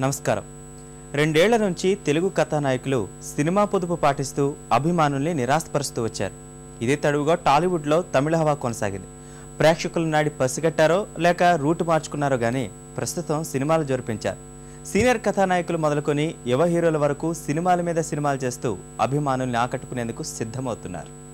నమస్కారం. రెండేళ్ళ నుంచి తెలుగు కథానాయకులు సినిమా పొదుపు పాటిస్తూ అభిమానుల్ని నిరాశపరుస్తూ వచ్చారు. ఇదే తడువుగా టాలీవుడ్లో తమిళ హవా కొనసాగింది. ప్రేక్షకుల నాడి పసిగట్టారో లేక రూటు మార్చుకున్నారో గానీ ప్రస్తుతం సినిమాలు జోరిపించారు. సీనియర్ కథానాయకులు మొదలుకొని యువ హీరోల వరకు సినిమాల మీద సినిమాలు చేస్తూ అభిమానుల్ని ఆకట్టుకునేందుకు సిద్ధమవుతున్నారు.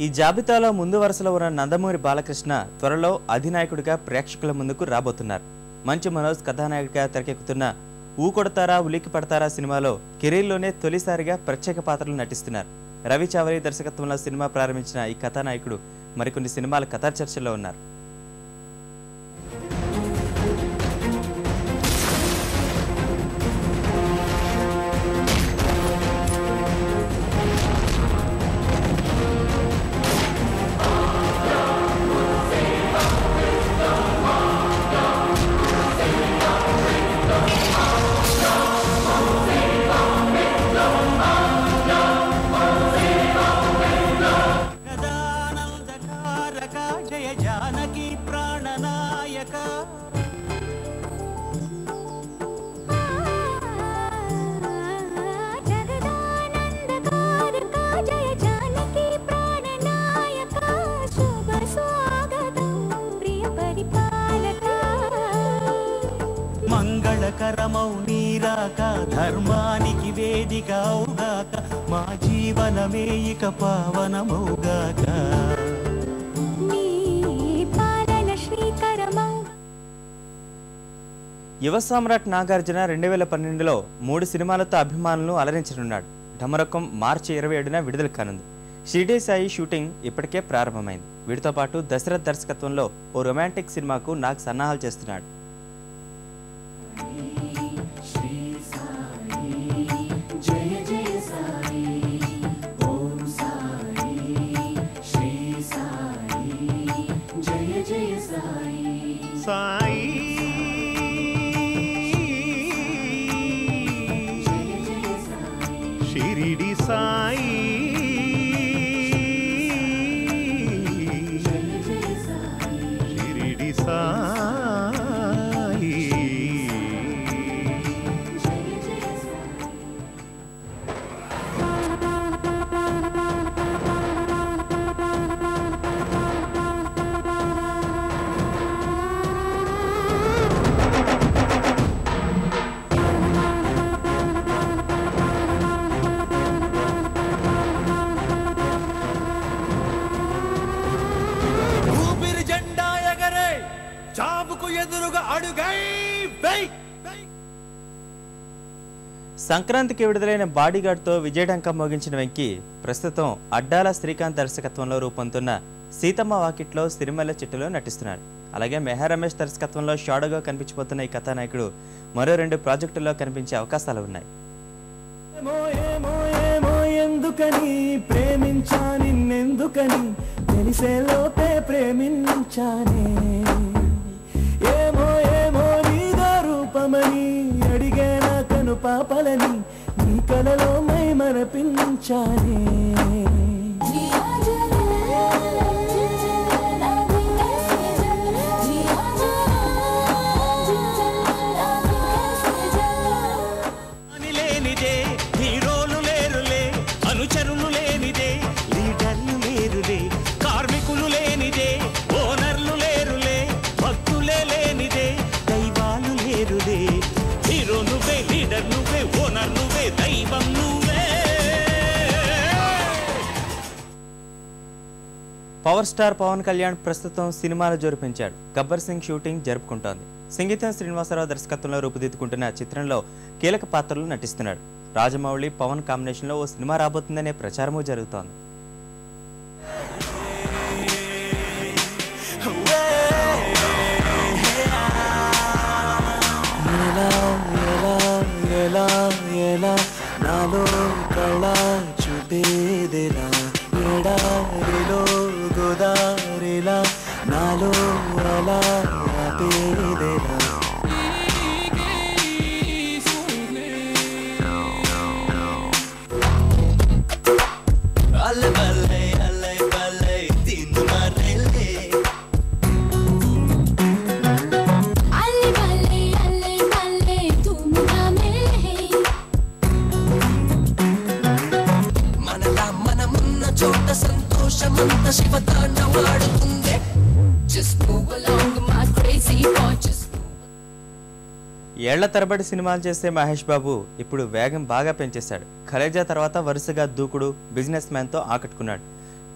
ఈ జాబితాలో ముందు వరుసలో ఉన్న నందమూరి బాలకృష్ణ త్వరలో అధినాయకుడిగా ప్రేక్షకుల ముందుకు రాబోతున్నారు. మంచు మనోజ్ కథానాయకుడిగా తెరకెక్కుతున్న ఊ కొడతారా ఉలికి పడతారా సినిమాలో కెరీర్లోనే తొలిసారిగా ప్రత్యేక పాత్రలు నటిస్తున్నారు. రవి చావరి దర్శకత్వంలో సినిమా ప్రారంభించిన ఈ కథానాయకుడు మరికొన్ని సినిమాల కథా చర్చలో ఉన్నారు. పరిపాలక మంగళకరమౌ నీరాక ధర్మానికి వేదిక అవుగాక మా జీవనమే ఇక పావనమౌగాక యువ సామ్రాట్ నాగార్జున రెండు వేల పన్నెండులో మూడు సినిమాలతో అభిమానులను అలరించనున్నాడు. ఢమరకం మార్చి ఇరవై ఏడున విడుదల కానుంది. షిరిడీ సాయి షూటింగ్ ఇప్పటికే ప్రారంభమైంది. వీటితో పాటు దశరథ్ దర్శకత్వంలో ఓ రొమాంటిక్ సినిమాకు నాగ్ సన్నాహాలు చేస్తున్నాడు. షిరిడి చావుకు ఎదురుగా అడుగై వెయ్. సంక్రాంతికి విడుదలైన బాడీగార్డ్తో విజయడంక మోగించిన వెంకీ ప్రస్తుతం అడ్డాల శ్రీకాంత్ దర్శకత్వంలో రూపొందుతున్న సీతమ్మ వాకిట్లో సిరిమల్ల చెట్టులో నటిస్తున్నాడు. అలాగే మెహా రమేష్ దర్శకత్వంలో షాడోగా కనిపించబోతున్న ఈ కథానాయకుడు మరో రెండు ప్రాజెక్టుల్లో కనిపించే అవకాశాలు ఉన్నాయి. ఎందుకని ప్రేమించా నిన్నెందుకని? తెలిసే లోపే ప్రేమించానే. ఆపలని నీ కలలో మై మరపించానే అని లేనిదే హీరోలు లేరులే అనుచరులు లేనిదే. పవర్ స్టార్ పవన్ కళ్యాణ్ ప్రస్తుతం సినిమాలు జరిపించాడు. గబ్బర్ సింగ్ షూటింగ్ జరుపుకుంటోంది. సంగీతం శ్రీనివాసరావు దర్శకత్వంలో రూపుదిద్దుకుంటున్న చిత్రంలో కీలక పాత్రలు నటిస్తున్నాడు. రాజమౌళి పవన్ కాంబినేషన్లో ఓ సినిమా రాబోతుందనే ప్రచారమూ జరుగుతోంది. నాలో కళ చూపేదిలా ఎడారిలో గోదారిలా నాలో అలా ఆపేదెలా ఏళ్ళ తరబడి సినిమాలు చేసే మహేష్ బాబు ఇప్పుడు వేగం బాగా పెంచేశాడు. ఖలేజా తర్వాత వరుసగా దూకుడు బిజినెస్ మ్యాన్తో ఆకట్టుకున్నాడు.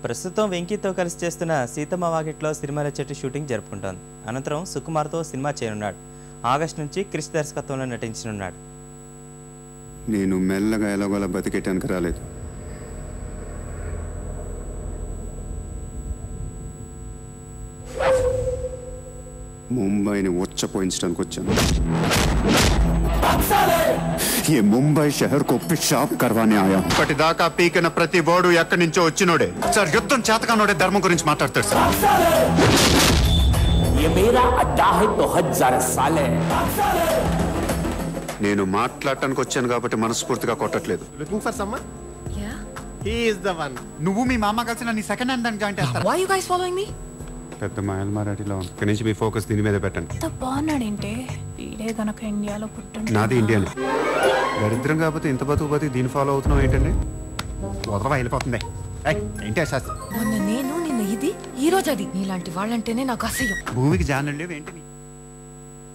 ప్రస్తుతం వెంకీతో కలిసి చేస్తున్న సీతమ్మ వాకిట్లో సినిమాల చెట్టు షూటింగ్ జరుపుకుంటోంది. అనంతరం సుకుమార్తో సినిమా చేయనున్నాడు. ఆగస్టు నుంచి క్రిష్ దర్శకత్వంలో నటించనున్నాడు. నేను మెల్లగా ఎలాగోలా బతికేటానికి రాలేదు. ముంబైని ఉచ్చపోయించడానికి వచ్చాను ఈ ముంబై షహర్కు షాప్ కర్వానే ఆయా. ఇప్పటిదాకా పీకిన ప్రతి బోడు ఎక్కడి నుంచో వచ్చినోడే. సార్ యుద్ధం చేతకానోడే ధర్మం గురించి మాట్లాడతాడు సార్. నేను మాట్లాడటానికి వచ్చాను కాబట్టి మనస్ఫూర్తిగా కొట్టట్లేదు. నువ్వు మీ మామ కలిసి నీ సెకండ్ హ్యాండ్ జాయింట్ చేస్తా పెద్ద మాయల్ మరాఠీలో ఇక్కడి నుంచి మీ ఫోకస్ దీని మీద పెట్టండి. ఎంత బాగున్నాడేంటే? వీడే గనక ఇండియాలో పుట్టుంటే నాది ఇండియన్. దరిద్రం కాకపోతే ఇంత బతుకు బతికి దీన్ని ఫాలో అవుతున్నావు ఏంటండి? వదలవా వెళ్ళిపోతుంది. ఏయ్, ఏంటి శాస్త్రం? మొన్న నేను నిన్న ఇది ఈ రోజు అది. నీలాంటి వాళ్ళంటేనే నాకు అసహ్యం. భూమికి జానండి ఏంటి నీ